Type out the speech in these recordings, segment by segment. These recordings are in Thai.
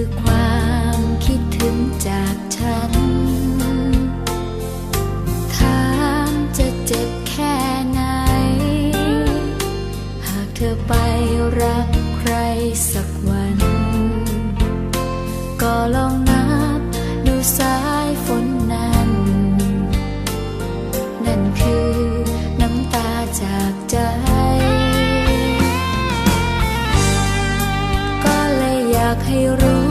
คือความคิดถึงจากฉันถามจะเจ็บแค่ไหน หากเธอไปรักใครสักวัน ก็ลองนับดูสายฝนนั้น นั่นคือน้ำตาจากใจก็เลยอยากให้รู้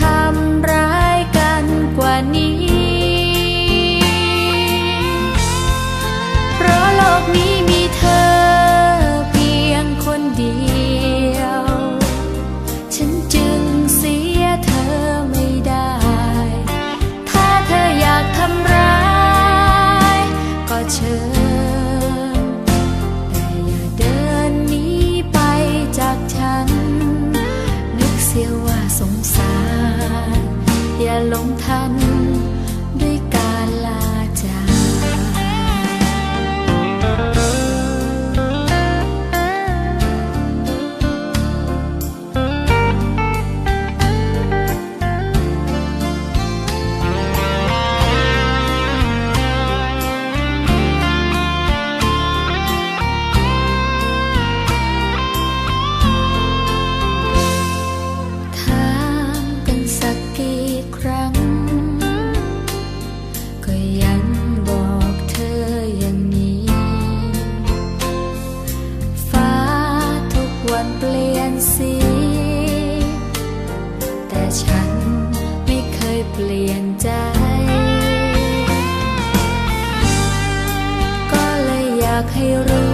ทำร้ายกันกว่านี้ เพราะโลกนี้มีเธอเพียงคนเดียว ฉันจึงเสียเธอไม่ได้ ถ้าเธออยากทำร้าย ก็เชิญแต่อย่าเดินหนีไปจากฉันนึกเสียว่าสงสาร หลงทัน เปลี่ยนสี แต่ฉันไม่เคยเปลี่ยนใจ ก็เลยอยากให้รู้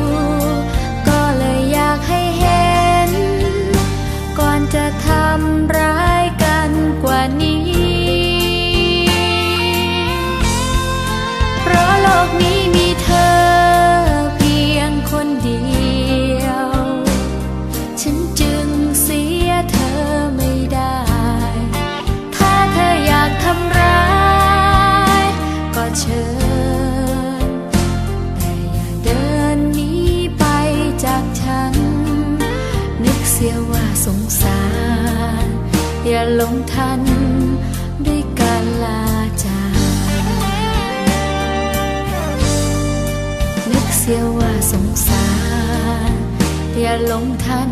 อย่าหลงทันด้วยการลาจากนึกเสียว่าสงสาร อย่าหลงทัน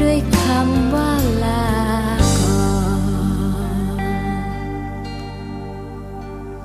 ด้วยคำว่าลา